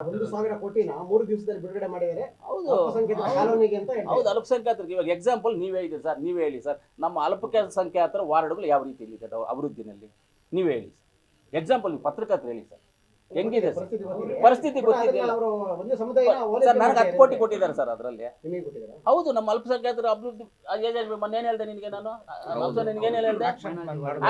ಒಂದು ಸಾವಿರ ಕೋಟಿನ ಮೂರು ದಿವಸದಲ್ಲಿ ಬಿಡುಗಡೆ ಮಾಡಿದರೆ ಹೌದು. ಅಲ್ಪಸಂಖ್ಯಾತರ ಕಾಲೋನಿಗೆ ಅಂತ. ಹೌದು ಅಲ್ಪಸಂಖ್ಯಾತರಿಗೆ. ಇವಾಗ ಎಕ್ಸಾಂಪಲ್ ನೀವೇ ಇದೆ ಸರ್ ನೀವೇ ಹೇಳಿ ಸರ್. ನಮ್ಮ ಅಲ್ಪಸಂಖ್ಯಾತರ ವಾರ್ಡ್ಗಳು ಯಾವ ರೀತಿ ಇದೆ ಅಭಿವೃದ್ಧಿನಲ್ಲಿ? ನೀವೇ ಹೇಳಿ ಎಕ್ಸಾಂಪಲ್ ನೀವು ಪತ್ರಕರ್ತರು ಹೇಳಿ ಸರ್. ಹೆಂಗಿದೆ ಸರ್? ಪರಿಸ್ಥಿತಿ ಗೊತ್ತಿದೆ. ಪರಿಸ್ಥಿತಿ ಕೂಡ ಗೊತ್ತಿದೆ ಅದನ್ನ ಅವರು ಒಂದು ಸಮುದಾಯ ಸರ್ ನನಗೆ ಹತ್ತು ಕೋಟಿ ಕೊಟ್ಟಿದ್ದಾರೆ ಸರ್ ಅದರಲ್ಲಿ. ನಿಮಗೆ ಕೊಟ್ಟಿದ್ದಾರೆ? ಹೌದು ನಮ್ಮ ಅಲ್ಪಸಂಖ್ಯಾತರ ಅಭಿವೃದ್ಧಿ ಮೊನ್ನೆ ಏನು ಹೇಳ್ದೆ ನಿನಗೆ ನಾನು? ನಿನ್ಗೇನು ಹೇಳ್ದೆ?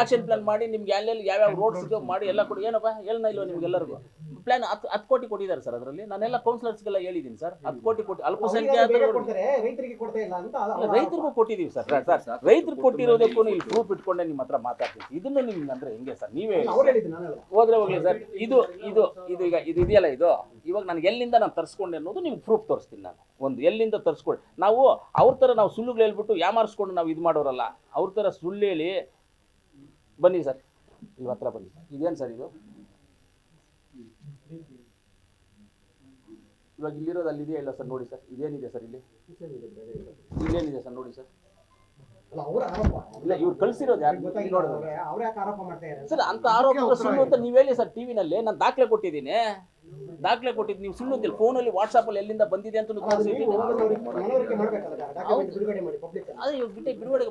ಆಕ್ಷನ್ ಪ್ಲಾನ್ ಮಾಡಿ ನಿಮ್ಗೆ ಎಲ್ಲೆಲ್ಲಿ ಯಾವ್ಯಾವ ರೋಡ್ಸ್ ಮಾಡಿ ಎಲ್ಲ ಕೊಡಿ. ಏನಪ್ಪ? ಹೇಳನ ಇಲ್ವ ನಿಮ್ಗೆ ಎಲ್ಲರಿಗೂ? ಪ್ಲಾನ್ ಹತ್ತು ಹತ್ತು ಕೋಟಿ ಕೊಟ್ಟಿದ್ದಾರೆ ಸರ್ ಅದರಲ್ಲಿ. ನಾನೆಲ್ಲ ಕೌನ್ಸಿಲರ್ಸ್ಗೆಲ್ಲ ಹೇಳಿದ್ದೀನಿ ಸರ್. ಹತ್ತು ಕೋಟಿ ಕೊಟ್ಟು ಅಲ್ಪಸಂಖ್ಯಾತರು ಕೊಡ್ತಾರೆ ರೈತರಿಗೆ ಕೊಡ್ತಾ ಇಲ್ಲ ಅಂತ ಅದು ಅವರ ರೈತರಿಗೂ ಕೊಟ್ಟಿದ್ದೀವಿ ಸರ್. ಸರ್ ರೈತರು ಕೊಟ್ಟಿರೋದಕ್ಕೂ ಇಲ್ಲಿ ಪ್ರೂಫ್ ಇಟ್ಕೊಂಡೆ ನಿಮ್ಮ ಹತ್ರ ಮಾತಾಡ್ತೀನಿ. ಇದನ್ನು ನಿಮ್ಗೆ ಅಂದ್ರೆ ಹೆಂಗೆ ಸರ್? ನೀವೇ ಹೋದ್ರೆ ಹೋಗ್ಲಿ ಸರ್. ಇದು ಇದು ಇದು ಈಗ, ಇದು ಇದೆಯಲ್ಲ ಇದು? ಇವಾಗ ನನಗೆ ಎಲ್ಲಿಂದ ನಾನು ತರಿಸ್ಕೊಂಡೆ ಅನ್ನೋದು ನಿಮ್ಗೆ ಪ್ರೂಫ್ ತೋರಿಸ್ತೀನಿ ನಾನು. ಒಂದು, ಎಲ್ಲಿಂದ ತರಿಸ್ಕೊಂಡು? ನಾವು ಅವ್ರ ಥರ ನಾವು ಸುಳ್ಳುಗಳು ಹೇಳ್ಬಿಟ್ಟು ಯಾಮಾರಿಸ್ಕೊಂಡು ನಾವು ಇದು ಮಾಡೋರಲ್ಲ, ಅವ್ರ ಥರ ಸುಳ್ಳು ಹೇಳಿ ಬನ್ನಿ ಸರ್. ಇಲ್ಲಿ ಹತ್ರ ಬನ್ನಿ ಇದೇನು ಸರ್ ಇದು? ಇವಾಗ ಇಲ್ಲಿರೋದು ಅಲ್ಲಿ ಇದೆಯಾ ಇಲ್ಲ ಸರ್? ನೋಡಿ ಸರ್. ಇದೇನಿದೆ ಸರ್ ಇಲ್ಲಿ? ಇಲ್ಲೇನಿದೆ ಸರ್? ನೋಡಿ ಸರ್. ಅಲ್ಲ ಅವರ ಆರೋಪ. ಇಲ್ಲ ಇವ್ರು ಕಳ್ಸಿರೋದು ಯಾರು? ನೋಡಿದ್ರೆ. ಅವ್ರೆ- ಯಾಕೆ ಆರೋಪ ಮಾಡ್ತಾ ಇದ್ದಾರೆ? ಸರ್ ಅಂತ ಆರೋಪ ಸುಳ್ಳು ಅಂತ ನೀವು ಹೇಳಿ ಸರ್ ಟಿವಿನಲ್ಲಿ ನಾನು ದಾಖಲೆ ಕೊಟ್ಟಿದ್ದೀನಿ. ದಾಖಲೆ ಕೊಟ್ಟಿದ್ದು ನೀವು ಸುಳ್ಳು ಅಂತಿಲ್ಲ ಫೋನಲ್ಲಿ ವಾಟ್ಸಾಪಲ್ಲಿ ಎಲ್ಲಿಂದ ಬಂದಿದೆ ಅಂತ ಬಿಟ್ಟೆ ಬಿಡುಗಡೆ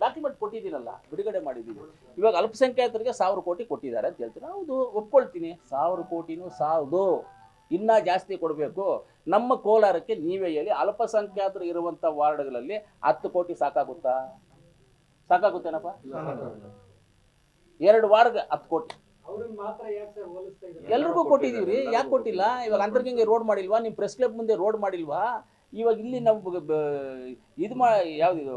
ಡಾಕ್ಯುಮೆಂಟ್ ಕೊಟ್ಟಿದ್ದೀನಲ್ಲ ಬಿಡುಗಡೆ ಮಾಡಿದ್ದೀವಿ. ಇವಾಗ ಅಲ್ಪಸಂಖ್ಯಾತರಿಗೆ ಸಾವಿರ ಕೋಟಿ ಕೊಟ್ಟಿದ್ದಾರೆ ಅಂತ ಹೇಳ್ತೀನಿ ಹೌದು ಒಪ್ಕೊಳ್ತೀನಿ. ಸಾವಿರ ಕೋಟಿನೂ ಸಾಲದು. ಇನ್ನ ಜಾಸ್ತಿ ಕೊಡಬೇಕು. ನಮ್ಮ ಕೋಲಾರಕ್ಕೆ ನೀವೇ ಹೇಳಿ ಅಲ್ಪಸಂಖ್ಯಾತರು ಇರುವಂತ ವಾರ್ಡ್ಗಳಲ್ಲಿ ಹತ್ತು ಕೋಟಿ ಸಾಕಾಗುತ್ತಾ? ಸಾಕಾಗುತ್ತೇನಪ್ಪ? ಎರಡು ವಾರ್ಡ್ಗೆ ಹತ್ತು ಕೋಟಿ. ಎಲ್ರಿಗೂ ಕೊಟ್ಟಿದೀವಿ ಯಾಕೆ ಕೊಟ್ಟಿಲ್ಲ? ಇವಾಗ ಅಂತರ್ಗಂಗೆ ರೋಡ್ ಮಾಡಿಲ್ವಾ? ನಿಮ್ಮ ಪ್ರೆಸ್ ಕ್ಲಬ್ ಮುಂದೆ ರೋಡ್ ಮಾಡಿಲ್ವಾ? ಇವಾಗ ಇಲ್ಲಿ ನಾವು ಇದು ಮಾ, ಯಾವ್ದು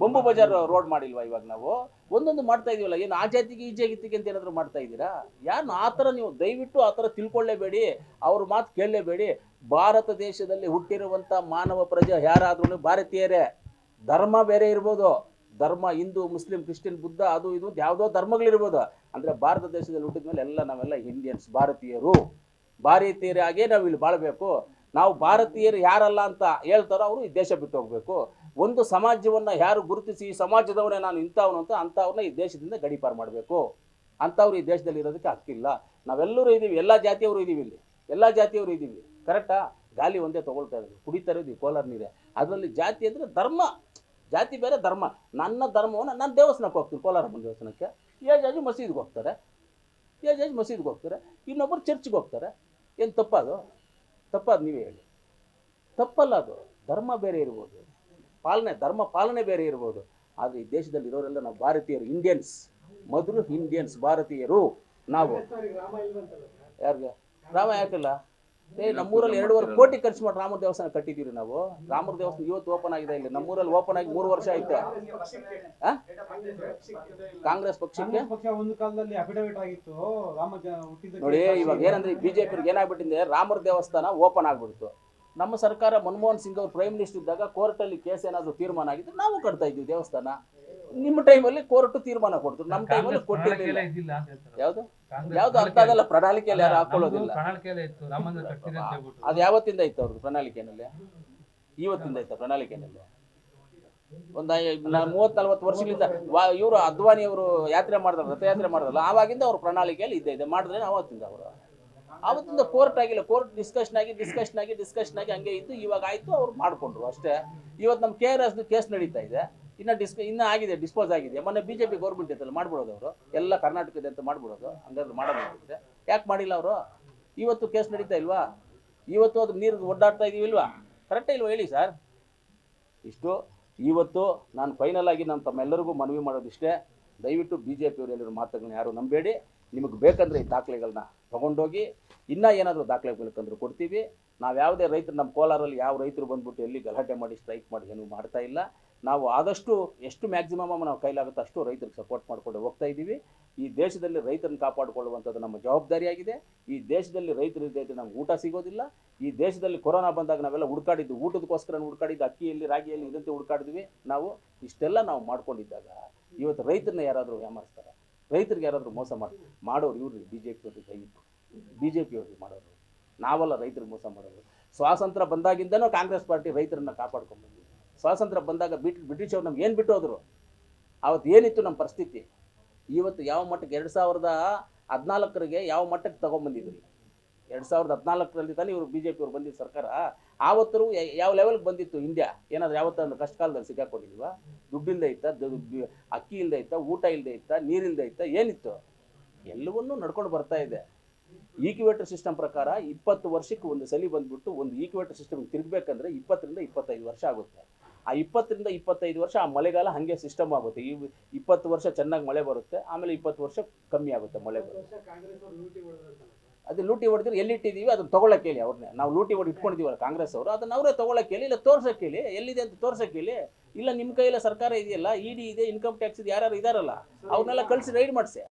ಬೊಂಬು ಬಜಾರ್ ರೋಡ್ ಮಾಡಿಲ್ವಾ ಇವಾಗ ನಾವು? ಒಂದೊಂದು ಮಾಡ್ತಾ ಇದೀವಲ್ಲ, ಏನು ಆ ಜಾತಿಗೆ ಈ ಜಾತಿಗೆ ಅಂತ ಏನಾದ್ರು ಮಾಡ್ತಾ ಇದ್ದೀರಾ ಯಾರು ಆ ಥರ ನೀವು ದಯವಿಟ್ಟು ಆ ಥರ ತಿಳ್ಕೊಳ್ಳೇಬೇಡಿ, ಅವ್ರ ಮಾತು ಕೇಳಲೇಬೇಡಿ. ಭಾರತ ದೇಶದಲ್ಲಿ ಹುಟ್ಟಿರುವಂಥ ಮಾನವ ಪ್ರಜೆ ಯಾರಾದ್ರೂ ಭಾರತೀಯರೇ. ಧರ್ಮ ಬೇರೆ ಇರ್ಬೋದು. ಧರ್ಮ ಹಿಂದೂ, ಮುಸ್ಲಿಂ, ಕ್ರಿಶ್ಚಿಯನ್, ಬುದ್ಧ, ಅದು ಇದು ಯಾವುದೋ ಧರ್ಮಗಳಿರ್ಬೋದು. ಅಂದರೆ ಭಾರತ ದೇಶದಲ್ಲಿ ಹುಟ್ಟಿದ ಮೇಲೆ ಎಲ್ಲ ನಾವೆಲ್ಲ ಇಂಡಿಯನ್ಸ್ ಭಾರತೀಯರು. ಭಾರತೀಯರಾಗೇ ನಾವು ಇಲ್ಲಿ ಬಾಳಬೇಕು. ನಾವು ಭಾರತೀಯರು ಯಾರಲ್ಲ ಅಂತ ಹೇಳ್ತಾರೋ ಅವರು ಈ ದೇಶ ಬಿಟ್ಟು ಹೋಗ್ಬೇಕು. ಒಂದು ಸಮಾಜವನ್ನು ಯಾರು ಗುರುತಿಸಿ ಈ ಸಮಾಜದವನೇ ನಾನು ಇಂಥವನು ಅಂತ ಅಂಥವ್ರನ್ನ ಈ ದೇಶದಿಂದ ಗಡಿಪಾರು ಮಾಡಬೇಕು. ಅಂಥವ್ರು ಈ ದೇಶದಲ್ಲಿ ಇರೋದಕ್ಕೆ ಹಕ್ಕಿಲ್ಲ. ನಾವೆಲ್ಲರೂ ಇದ್ದೀವಿ ಎಲ್ಲ ಜಾತಿಯವರು ಇದ್ದೀವಿ ಇಲ್ಲಿ. ಎಲ್ಲ ಜಾತಿಯವರು ಇದ್ದೀವಿ ಕರೆಕ್ಟಾ ಗಾಲಿ ಒಂದೇ ತೊಗೊಳ್ತಾ ಇದ್ದೀವಿ ಕುಡಿತಾ ಇರೋದು ಕೋಲಾರ ನೀರೇ. ಅದರಲ್ಲಿ ಜಾತಿ ಅಂದರೆ ಧರ್ಮ. ಜಾತಿ ಬೇರೆ ಧರ್ಮ. ನನ್ನ ಧರ್ಮವನ್ನು ನಾನು ದೇವಸ್ಥಾನಕ್ಕೆ ಹೋಗ್ತೀನಿ ಕೋಲಾರಮ್ಮನ ದೇವಸ್ಥಾನಕ್ಕೆ. ಏಜಾಜಿ ಮಸೀದಿಗೆ ಹೋಗ್ತಾರೆ. ಏಜಾಜಿ ಮಸೀದಿಗೆ ಹೋಗ್ತಾರೆ. ಇನ್ನೊಬ್ಬರು ಚರ್ಚ್ಗೆ ಹೋಗ್ತಾರೆ. ಏನು ತಪ್ಪದು ತಪ್ಪದು ನೀವೇ ಹೇಳಿ. ತಪ್ಪಲ್ಲ ಅದು. ಧರ್ಮ ಬೇರೆ ಇರ್ಬೋದು. ಪಾಲನೆ ಧರ್ಮ ಪಾಲನೆ ಬೇರೆ ಇರ್ಬೋದು. ಆದರೆ ಈ ದೇಶದಲ್ಲಿ ಇರೋರೆಲ್ಲ ನಾವು ಭಾರತೀಯರು ಇಂಡಿಯನ್ಸ್ ಮೊದಲು ಇಂಡಿಯನ್ಸ್ ಭಾರತೀಯರು. ನಾವು ಯಾರಿಗೆ? ರಾಮ ಯಾಕಿಲ್ಲ? ಏ ನಮ್ಮೂರಲ್ಲಿ ಎರಡೂವರೆ ಕೋಟಿ ಖರ್ಚು ಮಾಡಿ ರಾಮರ ದೇವಸ್ಥಾನ ಕಟ್ಟಿದ್ದೀರಿ ನಾವು. ರಾಮರ ದೇವಸ್ಥಾನ ಇವತ್ತು ಓಪನ್ ಆಗಿದೆ ಇಲ್ಲಿ. ನಮ್ಮೂರಲ್ಲಿ ಓಪನ್ ಆಗಿ ಮೂರು ವರ್ಷ ಆಯ್ತು ಕಾಂಗ್ರೆಸ್ ಪಕ್ಷಕ್ಕೆ? ಪಕ್ಷ ಒಂದು ಕಾಲದಲ್ಲಿ ಅಫಿಡವಿಟ್ ಆಗಿತ್ತು. ರಾಮ ಜ- ನೋಡಿ ಇವಾಗ ಏನಂದ್ರೆ ಬಿಜೆಪಿ ಏನಾಗ್ಬಿಟ್ಟಿದೆ? ರಾಮರ ದೇವಸ್ಥಾನ ಓಪನ್ ಆಗ್ಬಿಡ್ತು. ನಮ್ಮ ಸರ್ಕಾರ ಮನಮೋಹನ್ ಸಿಂಗ್ ಅವರು ಪ್ರೈಮ್ ಮಿನಿಸ್ಟರ್ ಇದ್ದಾಗ ಕೋರ್ಟಲ್ಲಿ ಕೇಸ್ ಏನಾದ್ರು ತೀರ್ಮಾನ ಆಗಿದ್ರೆ ನಾವು ಕಟ್ತಾ ಇದ್ವಿ ದೇವಸ್ಥಾನ. ನಿಮ್ಮ ಟೈಮಲ್ಲಿ ಕೋರ್ಟ್ ತೀರ್ಮಾನ ಕೊಡ್ತು. ನಮ್ಮ ಟೈಮಲ್ಲಿ ಅಲ್ಲಿ ಯಾವುದು? ಯಾವ್ದು ಯಾವ್ದು ಅರ್ಥ ಆಗಲ್ಲ ಪ್ರಣಾಳಿಕೆಯಲ್ಲಿ ಯಾರು ಹಾಕೊಳ್ಳೋದಿಲ್ಲ. ಇತ್ತು. ಅದು ಯಾವತ್ತಿಂದ ಇತ್ತು ಅವ್ರದ್ದು ಪ್ರಣಾಳಿಕೆನಲ್ಲಿ? ಇವತ್ತಿಂದ ಇತ್ತು ಪ್ರಣಾಳಿಕೆನಲ್ಲಿ. ಒಂದು ಮೂವತ್ ನಲ್ವತ್ತು ವರ್ಷಗಳಿಂದ ಇವರು ಅದ್ವಾನಿ ಅವರು ಯಾತ್ರೆ ಮಾಡಿದ್ರು ರಥಯಾತ್ರೆ ಮಾಡಿದ್ರಲ್ಲ ಆವಾಗಿಂದ ಅವ್ರ ಪ್ರಣಾಳಿಕೆಯಲ್ಲಿ ಇದ್ದೇ ಇದೆ. ಮಾಡಿದ್ರೆ ಅವತ್ತಿಂದ ಅವರು. ಅವತ್ತಿಂದ ಕೋರ್ಟ್ ಆಗಿಲ್ಲ. ಕೋರ್ಟ್ ಡಿಸ್ಕಷನ್ ಆಗಿ ಡಿಸ್ಕಷನ್ ಆಗಿ ಡಿಸ್ಕಷನ್ ಆಗಿ ಹಂಗೆ ಇದ್ದು ಇವಾಗ ಆಯ್ತು ಅವ್ರು ಮಾಡ್ಕೊಂಡ್ರು ಅಷ್ಟೇ. ಇವತ್ತು ನಮ್ಮ ಕೆ ಆರ್ ಎಸ್ ಕೇಸ್ ನಡೀತಾ ಇದೆ. ಇನ್ನ ಡಿಸ್ ಇನ್ನೂ ಆಗಿದೆ ಡಿಸ್ಪೋಸ್ ಆಗಿದೆ. ಮೊನ್ನೆ ಬಿ ಜೆ ಪಿ ಗೌರ್ಮೆಂಟ್ ಇತ್ತಲ್ಲ, ಮಾಡ್ಬಿಡೋದು ಅವರು. ಎಲ್ಲ ಕರ್ನಾಟಕದ ಅಂತ ಮಾಡ್ಬಿಡೋದು. ಹಂಗಾದ್ರೆ ಮಾಡೋದಿದ್ರೆ ಯಾಕೆ ಮಾಡಿಲ್ಲ ಅವರು? ಇವತ್ತು ಕೇಸ್ ನಡೀತಾ ಇಲ್ವಾ? ಇವತ್ತು ಅದು ನೀರು ಒಡ್ಡಾಡ್ತಾ ಇಲ್ವಾ? ಕರೆಕ್ಟೇ ಇಲ್ವಾ ಹೇಳಿ ಸರ್ ಇಷ್ಟು. ಇವತ್ತು ನಾನು ಫೈನಲ್ ಆಗಿ ನಾನು ತಮ್ಮೆಲ್ಲರಿಗೂ ಮನವಿ ಮಾಡೋದಿಷ್ಟೇ. ದಯವಿಟ್ಟು ಬಿ ಜೆ ಪಿಯವರು ಹೇಳಿರೋ ಮಾತುಗಳನ್ನ ಯಾರು ನಂಬೇಡಿ. ನಿಮಗೆ ಬೇಕಂದ್ರೆ ಈ ದಾಖಲೆಗಳನ್ನ ತೊಗೊಂಡೋಗಿ, ಇನ್ನೂ ಏನಾದರೂ ದಾಖಲೆಗಳು ಬೇಕಂದ್ರೆ ಕೊಡ್ತೀವಿ. ನಾವು ಯಾವುದೇ ರೈತರು ನಮ್ಮ ಕೋಲಾರಲ್ಲಿ ಯಾವ ರೈತರು ಬಂದ್ಬಿಟ್ಟು ಎಲ್ಲಿ ಗಲಾಟೆ ಮಾಡಿ ಸ್ಟ್ರೈಕ್ ಮಾಡಿ ಏನು ಮಾಡ್ತಾ ಇಲ್ಲ. ನಾವು ಆದಷ್ಟು ಎಷ್ಟು ಮ್ಯಾಕ್ಸಿಮಮ್ ನಾವು ಕೈಲಾಗುತ್ತೆ ಅಷ್ಟು ರೈತರಿಗೆ ಸಪೋರ್ಟ್ ಮಾಡ್ಕೊಂಡು ಹೋಗ್ತಾ ಇದ್ದೀವಿ. ಈ ದೇಶದಲ್ಲಿ ರೈತರನ್ನ ಕಾಪಾಡಿಕೊಳ್ಳುವಂಥದ್ದು ನಮ್ಮ ಜವಾಬ್ದಾರಿಯಾಗಿದೆ ಈ ದೇಶದಲ್ಲಿ ರೈತರು ಇದ್ದೈತೆ ನಮ್ಗೆ ಊಟ ಸಿಗೋದಿಲ್ಲ. ಈ ದೇಶದಲ್ಲಿ ಕೊರೋನಾ ಬಂದಾಗ ನಾವೆಲ್ಲ ಹುಡ್ಕಾಡಿದ್ದು, ಊಟದಕ್ಕೋಸ್ಕರ ಹುಡುಕಾಡಿದ್ದು, ಅಕ್ಕಿಯಲ್ಲಿ, ರಾಗಿಯಲ್ಲಿ ಇದಂತೆ ಹುಡ್ಕಾಡಿದ್ವಿ. ನಾವು ಇಷ್ಟೆಲ್ಲ ನಾವು ಮಾಡ್ಕೊಂಡಿದ್ದಾಗ ಇವತ್ತು ರೈತರನ್ನ ಯಾರಾದರೂ ಯಾಮಾರಿಸ್ತಾರೆ? ರೈತರಿಗೆ ಯಾರಾದರೂ ಮೋಸ ಮಾಡಿ, ಮಾಡೋರು ಇವ್ರು ಬಿ ಜೆ ಪಿ ಅವ್ರಿಗೆ ದಯವಿಟ್ಟು. ಬಿ ಜೆ ಪಿ ಅವ್ರಿಗೆ ಮಾಡೋರು. ನಾವಲ್ಲ ರೈತರಿಗೆ ಮೋಸ ಮಾಡೋದು. ಸ್ವಾತಂತ್ರ್ಯ ಬಂದಾಗಿಂದನೂ ಕಾಂಗ್ರೆಸ್ ಪಾರ್ಟಿ ರೈತರನ್ನ ಕಾಪಾಡ್ಕೊಂಡು ಸ್ವಾತಂತ್ರ್ಯ ಬಂದಾಗ ಬಿಟ್ ಬ್ರಿಟಿಷವ್ರು ನಮ್ಗೆ ಏನು ಬಿಟ್ಟು ಹೋದ್ರು ಅವತ್ತು ಏನಿತ್ತು ನಮ್ಮ ಪರಿಸ್ಥಿತಿ? ಇವತ್ತು ಯಾವ ಮಟ್ಟಕ್ಕೆ ಎರಡು ಸಾವಿರದ ಹದಿನಾಲ್ಕರಿಗೆ ಯಾವ ಮಟ್ಟಕ್ಕೆ ತಗೊಂಬಂದಿದ್ರಿ? ಎರಡು ಸಾವಿರದ ಹದಿನಾಲ್ಕರಲ್ಲಿ ತಾನೇ ಇವರು ಬಿ ಜೆ ಪಿಯವ್ರು ಬಂದಿದ್ದ ಸರ್ಕಾರ. ಆವತ್ತರೂ ಯಾವ ಲೆವೆಲ್ಗೆ ಬಂದಿತ್ತು ಇಂಡಿಯಾ ಏನಾದ್ರು ಯಾವತ್ತೂ ಕಷ್ಟ ಕಾಲದಲ್ಲಿ ಸಿಕ್ಕಾಕೊಂಡಿಲ್ವಾ? ದುಡ್ಡಿಲ್ಲದೆ ಇತ್ತ ಅಕ್ಕಿ ಇಲ್ಲದೆ ಇತ್ತ, ಊಟ ಇಲ್ಲದೆ ಇತ್ತ ನೀರಿಲ್ಲದೆ ಇತ್ತ, ಏನಿತ್ತು? ಎಲ್ಲವನ್ನೂ ನಡ್ಕೊಂಡು ಬರ್ತಾ ಇದೆ. ಈಕ್ಯುವೇಟರ್ ಸಿಸ್ಟಮ್ ಪ್ರಕಾರ ಇಪ್ಪತ್ತು ವರ್ಷಕ್ಕೆ ಒಂದು ಸಲಿ ಬಂದ್ಬಿಟ್ಟು ಒಂದು ಈಕ್ವೇಟರ್ ಸಿಸ್ಟಮ್ ತಿರುಗಬೇಕಂದ್ರೆ ಇಪ್ಪತ್ತರಿಂದ ಇಪ್ಪತ್ತೈದು ವರ್ಷ ಆಗುತ್ತೆ. ಆ ಇಪ್ಪತ್ತರಿಂದ ಇಪ್ಪತ್ತೈದು ವರ್ಷ ಆ ಮಳೆಗಾಲ ಹಾಗೆ ಸಿಸ್ಟಮ್ ಆಗುತ್ತೆ. ಈ ಇಪ್ಪತ್ತು ವರ್ಷ ಚೆನ್ನಾಗಿ ಮಳೆ ಬರುತ್ತೆ ಆಮೇಲೆ ಇಪ್ಪತ್ತು ವರ್ಷ ಕಮ್ಮಿ ಆಗುತ್ತೆ ಮಳೆ ಬರುತ್ತೆ. ಅದು ಲೂಟಿ ಹೊಡೆದ್ರೆ ಎಲ್ಲಿಟ್ಟಿದ್ದೀವಿ ಅದನ್ನ ತೊಗೊಳಕ್ಕೆ ಹೇಳಿ ಅವ್ರನ್ನ ನಾವು ಲೂಟಿ ಹೊಡೆದು ಇಟ್ಕೊಂಡಿದ್ದೀವಲ್ಲ ಕಾಂಗ್ರೆಸ್ ಅವರು ಅದನ್ನ ಅವರೇ ತೊಗೊಳಕ್ಕೆ ಹೇಳಿ ಇಲ್ಲ ತೋರ್ಸಕ್ಕೆ ಹೇಳಿ ಎಲ್ಲಿದೆ ಅಂತ ತೋರ್ಸಕ್ಕೆ ಹೇಳಿ ಇಲ್ಲ ನಿಮ್ಮ ಕೈಯಲ್ಲಿ ಸರ್ಕಾರ ಇದೆಯಲ್ಲ ಇಡಿ ಇದೆ ಇನ್ಕಮ್ ಟ್ಯಾಕ್ಸ್ ಇದೆ ಯಾರು ಇದಾರಲ್ಲ ಅವ್ರನ್ನೆಲ್ಲ ಕಳಿಸಿ ರೈಡ್ ಮಾಡಿಸಿ.